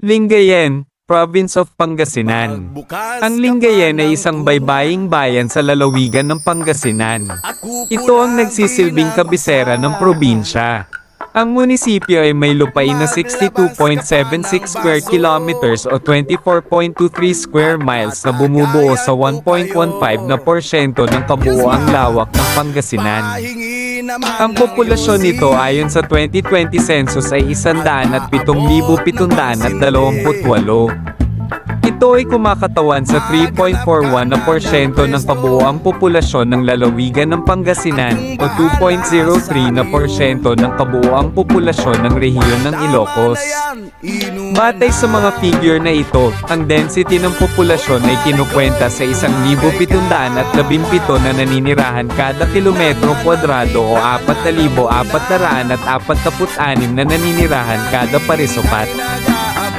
Lingayen, Province of Pangasinan. Ang Lingayen ay isang baybaying bayan sa lalawigan ng Pangasinan. Ito ang nagsisilbing kabisera ng probinsya. Ang munisipyo ay may lupain na 62.76 square kilometers o 24.23 square miles na bumubuo sa 1.15 na porsyento ng kabuoang lawak ng Pangasinan. Ang populasyon nito ayon sa 2020 census ay 107,728. Ito ay kumakatawan sa 3.41 na porsyento ng kabuoang populasyon ng lalawigan ng Pangasinan o 2.03 na porsyento ng kabuoang populasyon ng rehiyon ng Ilocos. Batay sa mga figure na ito, ang density ng populasyon ay kinukwenta sa 1,717 na naninirahan kada kilometro kwadrado o 4,446 na naninirahan kada parisukat.